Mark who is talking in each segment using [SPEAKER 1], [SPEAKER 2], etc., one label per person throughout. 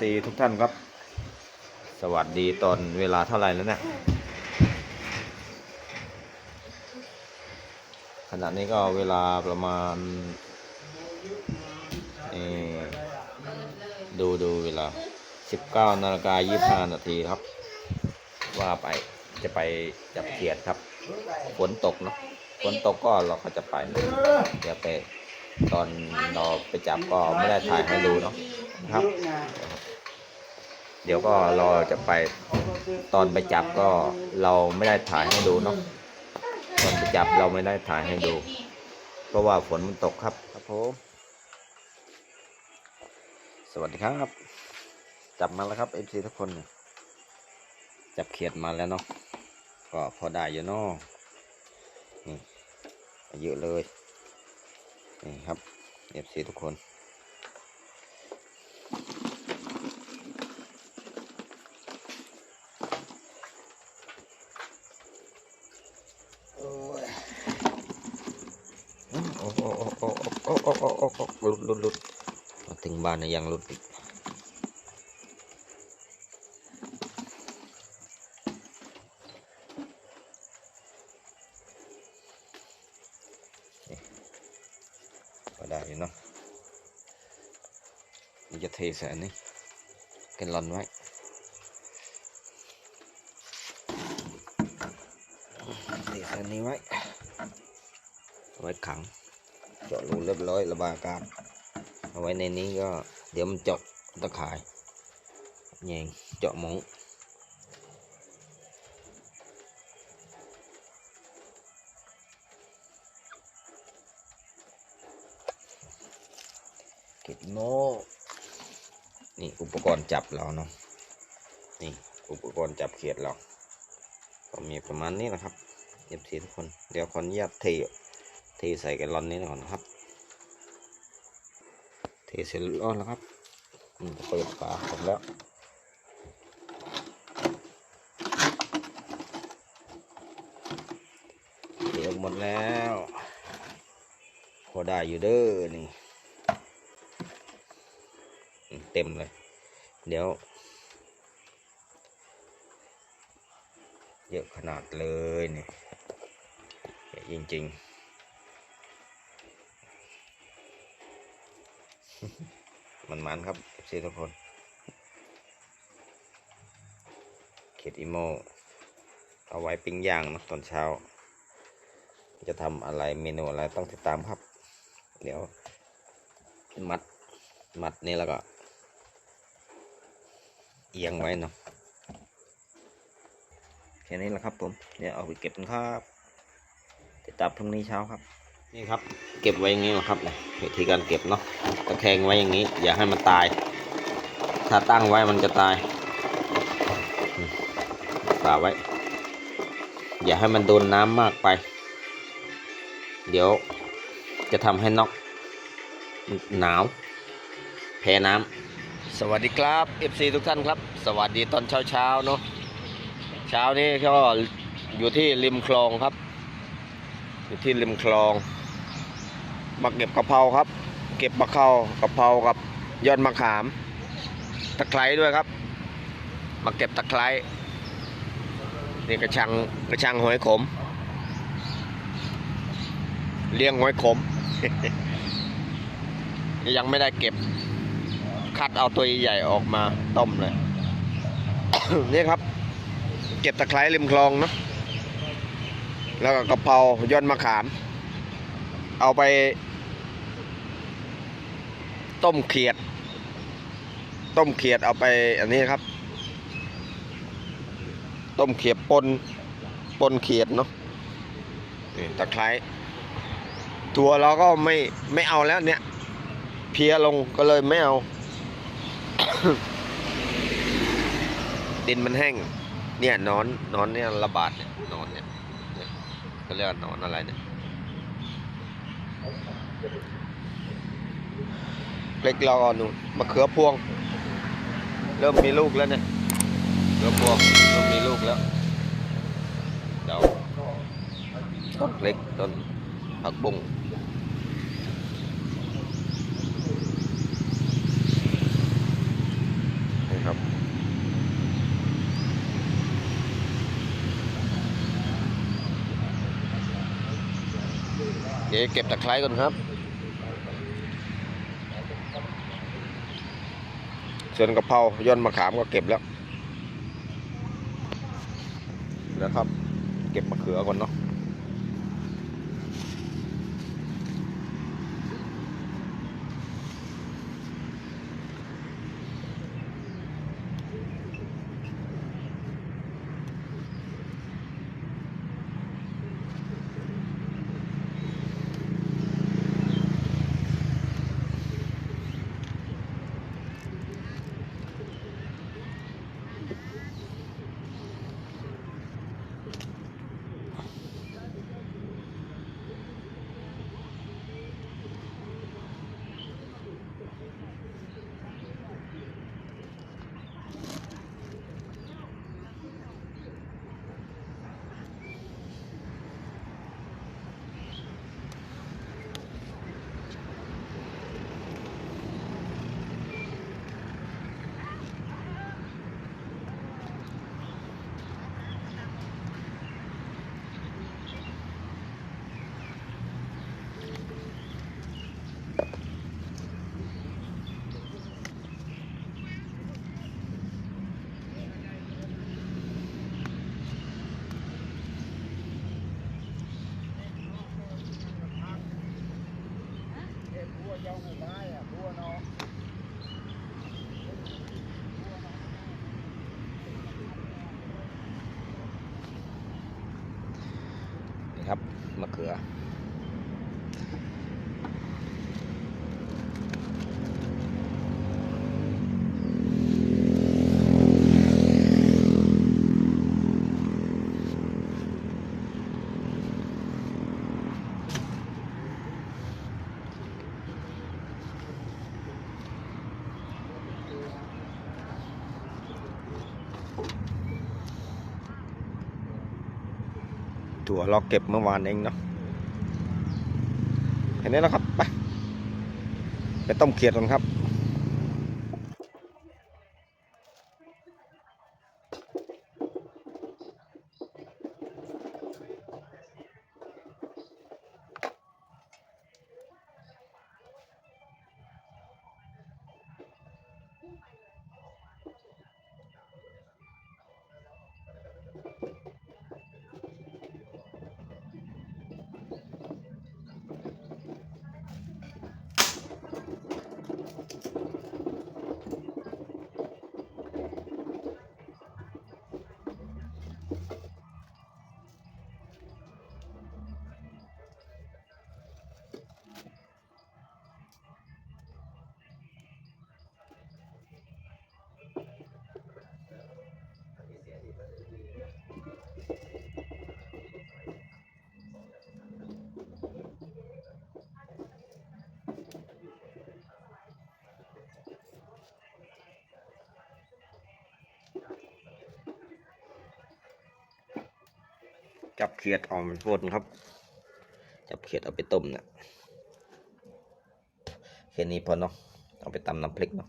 [SPEAKER 1] FC ทุกท่านครับ สวัสดีตอนเวลาเท่าไหร่แล้วเนี่ยขณะนี้ก็เวลาประมาณเอ่ดูดูเวลา 19นาฬิกา25 นาทีครับ ว่าไปจะไปจับเขียดครับฝนตกเนาะฝนตกก็เราก็จะไปนะเดี๋ยวไปตอนเราไปจับก็ไม่ได้ถ่ายให้ดูเนาะครับ เดี๋ยวก็เราจะไปตอนไปจับก็เราไม่ได้ถ่ายให้ดูเนาะตอนไปจับเราไม่ได้ถ่ายให้ดู เพราะว่าฝนมันตกครับครับผมสวัสดีครับ จับมาแล้วครับเอฟซีทุกคน จับเขียดมาแล้วเนาะก็พอได้อยู่เนาะนี่เยอะเลยนี่ครับเอฟซีทุกคน ok ok ok lut lut lut penting banget yang lut đây nó giờ thì sẽ đi, cái lần vậy thì sẽ đi vậy vậy khẳng เจาะรูเรียบร้อยระบายอากาศเอาไว้ในนี้ก็เดี๋ยวมันเจาะตะข่ายแยงเจาะหมองเก็บโม่นี่อุปกรณ์จับเราเนาะนี่อุปกรณ์จับเขียดเราก็มีประมาณนี้นะครับเย็บทีทุกคน เดี๋ยวขออนุญาตเท เทใส่แกลลอนนี้ก่อนครับ เทเสร็จแล้วแล้วครับอืมเปิดฝาผมแล้วเทออกหมดแล้วพอได้อยู่เด้อนี่เต็มเลย เดี๋ยว เยอะขนาดเลยนี่จริง ๆ มันมันครับซีทุกคน เขตอิโม เอาไว้ปิ้งย่างนะตอนเช้า จะทำอะไรเมนูอะไรต้องติดตามครับ เดี๋ยว มัด มัดนี่แล้วก็ เอียงไว้เนาะแค่นี้แหละครับผม เดี๋ยวเอาไปเก็บกันครับ ติดตามพรุ่งนี้เช้าครับ นี่ครับ เก็บไว้อย่างนี้นะครับเนี่ยวิธีการเก็บเนาะตะแคงไว้อย่างนี้ อย่าให้มันตาย ถ้าตั้งไว้มันจะตายฝาไว้ อย่าให้มันโดนน้ำมากไป เดี๋ยวจะทำให้นอกหนาว แพ้น้ำสวัสดีครับ FC ทุกท่านครับ สวัสดีตอนเช้าๆเนาะเช้านี้ก็อยู่ที่ริมคลองครับ อยู่ที่ริมคลอง มาเก็บกะเพราครับ เก็บมะเข้ากะเพรากับยอดมะขาม ตะไคร้ด้วยครับ มาเก็บตะไคร้นี่กระชังกระชังหอยขม เลี้ยงหอยขม ยังไม่ได้เก็บ คัดเอาตัวใหญ่ออกมาต้มเลยนี่ครับ เก็บตะไคร้ริมคลองเนาะแล้วก็กะเพรายอดมะขาม เอาไป ต้มเขียด ต้มเขียดเอาไปอันนี้ครับ ต้มเขียดปนปนเขียดเนาะนี่ตะไคร้ถั่วเราก็ไม่ไม่เอาแล้วเนี่ย เพียลงก็เลยไม่เอาดินมันแห้ง เนี่ยนอนนอนเนี่ยระบาดเนี่ยนอนเนี่ยเขาเรียกว่านอนอะไรเนี่ย เล็กเราอ่อนหนูมะเขือพวง เริ่มมีลูกแล้วเนี่ยมะเขือพวงเริ่มมีลูกแล้วเดาต้นเล็กต้นผักบุ้งนะครับเดี๋ยวเก็บตะไคร้ก่อนครับ ส่วนกะเพราย่นมะขามก็เก็บแล้วนะครับ เก็บมะเขือก่อนเนาะ่เราเก็บเมื่อวานเองเนาะเห็นนี้แล้วครับ ไป ไปต้มเขียดกันครับ จับเขียดออกมันพ่นครับ จับเขียดเอาไปต้มเนี่ยแค่นี้พอเนาะเอาไปตำน้ำพริกเนาะ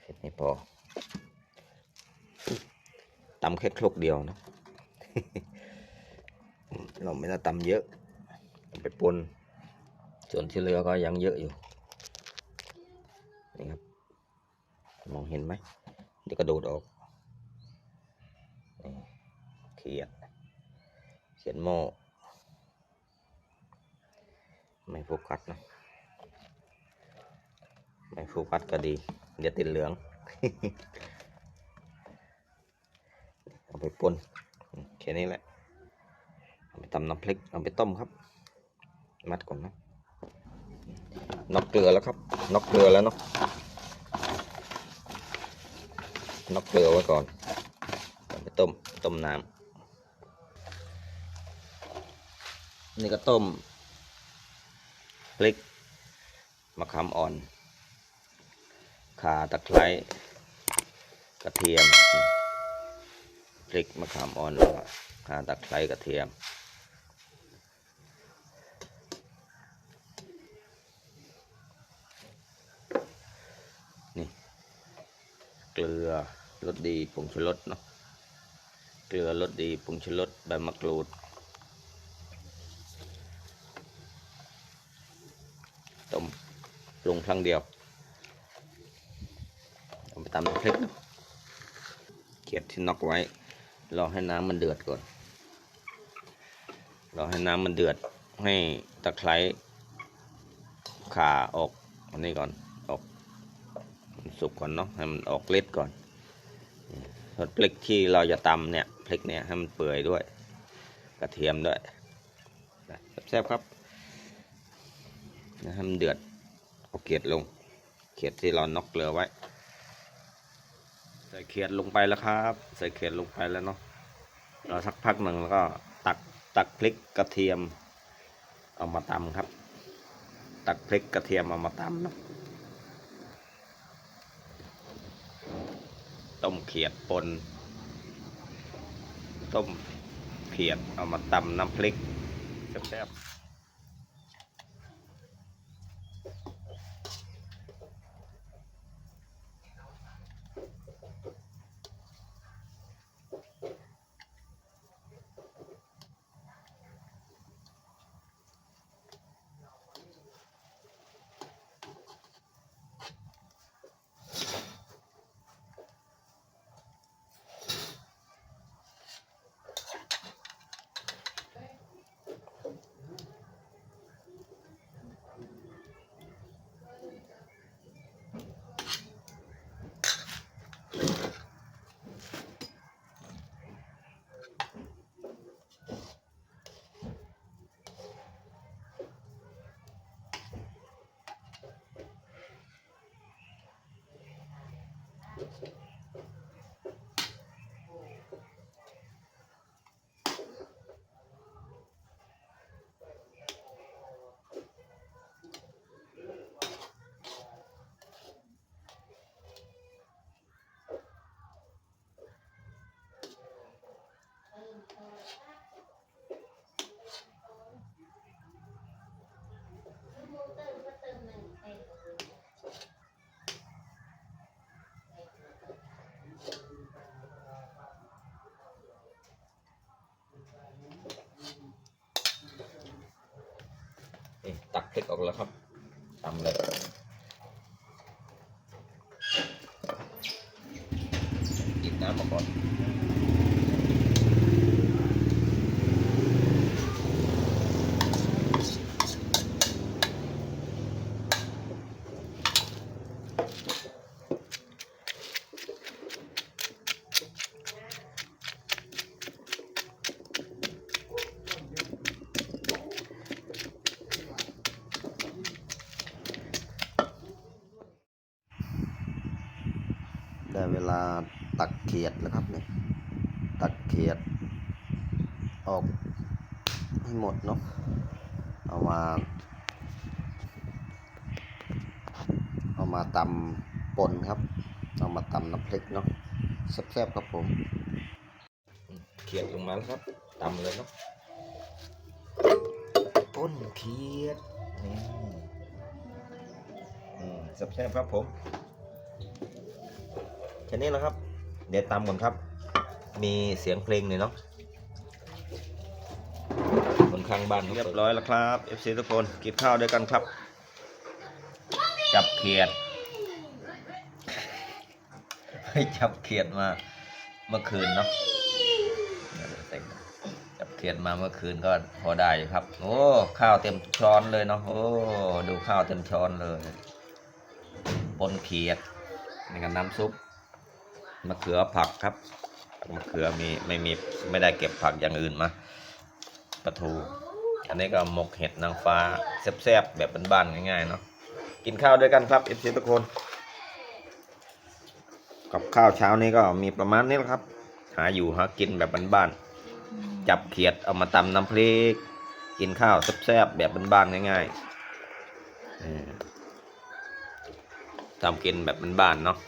[SPEAKER 1] แค่นี้พอตำแค่ครกเดียวเนาะเราไม่ได้ตำเยอะไปปนส่วนที่เหลือก็ยังเยอะอยู่นี่ครับมองเห็นไหมเดี๋ยวกระโดดออก เขียด เขียนโม่ไม่โฟกัสนะ ไม่โฟกัสก็ดี เดี๋ยวติดเหลือง เอาไปปนแค่นี้แหละ เอาไปตำน้ำพริก เอาไปต้มครับ มัดก่อนนะนอกเกลือแล้วครับนอกเกลือแล้วเนาะนอกเกลือไว้ก่อนเอาไปต้ม ต้มน้ำ นี่ก็ต้มพริกมะขามอ่อนข่าตะไคร้กระเทียมพริกมะขามอ่อนแล้วก็ข่าตะไคร้กระเทียม นี่ เกลือรสดีผงชูรสเนาะเกลือรสดีผงชูรสใบมะกรูด ลงครั้งเดียวเอาไปตำน้ำพริกเนาะเขียดที่น็อกไว้ รอให้น้ำมันเดือดก่อน รอให้น้ำมันเดือด ให้ตะไคร้ขาออกอันนี้ก่อน ออกสุกก่อนเนาะ ให้มันออกเล็ดก่อนส่วนพริกที่เราจะตำเนี่ย พริกเนี่ยให้มันเปื่อยด้วย กระเทียมด้วยแซ่บครับ นะให้มันเดือด เอาเขียดลง เขียดที่เราน็อกเกลือไว้ ใส่เขียดลงไปแล้วครับ ใส่เขียดลงไปแล้วเนาะเรอสักพักหนึ่งแล้วก็ตักตักพริกกระเทียม เอามาตำครับ ตักพริกกระเทียมเอามาตำเนาะต้มเขียดปนต้มเขียดเอามาตำน้ำพริกแซ่บๆ นี่ตักพริกออกแล้วครับตำเลย ได้เวลาตักเขียดแล้วครับเนี่ยตักเขียด ออกให้หมดเนาะเอามา เอามาตำปนครับ เอามาตำน้ำพริกเนาะแซ่บๆครับผมเขียดลงมาแล้วครับตำเลยเนาะป้นเขียดนี่อืมแซ่บๆครับผม แค่นี้แหละครับ เดี๋ยวตำก่อนครับ มีเสียงเพลงหน่อยเนาะคนข้างบ้านเรียบร้อยแล้วครับ FC ทุกคนกินข้าวด้วยกันครับ จับเขียดให้จับเขียดมาเมื่อคืนเนาะจับเขียดมาเมื่อคืนก็พอได้อยู่ครับ โอ้ข้าวเต็มช้อนเลยเนาะโอ้ดูข้าวเต็มช้อนเลยปนเขียดในกันน้ำซุป มะเขือผักครับมะเขือมีไม่มีไม่ได้เก็บผักอย่างอื่นมาปลาทู อันนี้ก็หมกเห็ดนางฟ้าแซ่บๆแบบบ้านๆง่ายๆเนาะกินข้าวด้วยกันครับเอฟซีทุกคน กับข้าวเช้านี้ก็มีประมาณนี้แหละครับ หาอยู่หากินแบบบ้านๆจับเขียดเอามาตำน้ำพริก กินข้าวแซ่บๆแบบบ้านๆง่ายๆทำกินแบบบ้านๆเนาะ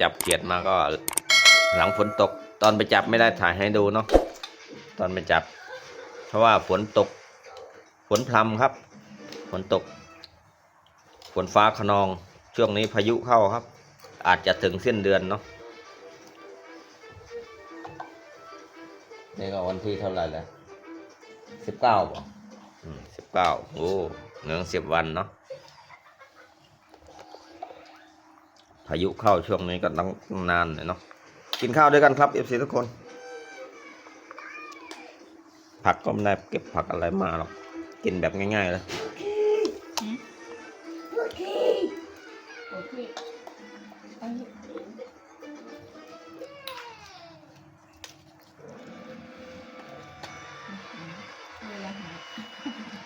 [SPEAKER 1] จับเขียดมาก็หลังฝนตก ตอนไปจับไม่ได้ถ่ายให้ดูเนาะตอนไปจับ เพราะว่าฝนตก ฝนพรำครับ ฝนตก ฝนฟ้าขนอง ช่วงนี้พายุเข้าครับ อาจจะถึงสิ้นเดือนเนาะนี่ก็วันที่เท่าไหร่แล้วสิบเก้าป่ะสิบเก้าโอ้เหนืองสิบวันเนาะายุเข้าช่วงนี้ก็ต้องนานหน่อยเนาะกินข้าวด้วยกันครับเอฟซีทุกคน ผักก็ไม่ได้เก็บผักอะไรมาหรอกกินแบบง่ายๆเลย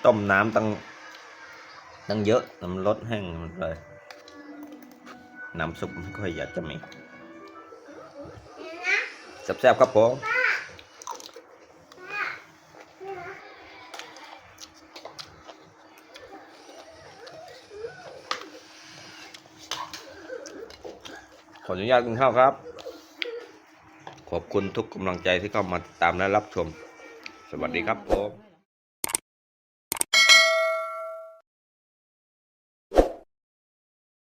[SPEAKER 1] ต้มน้ำตั้งตั้งเยอะน้ำลดแห้งหมดเลย น้ำซุปไม่ค่อยอยากจะมีแซ่บๆครับผมขออนุญาตกินข้าวครับ ขอบคุณทุกกำลังใจที่เข้ามาติดตามและรับชม สวัสดีครับผม
[SPEAKER 2] ได้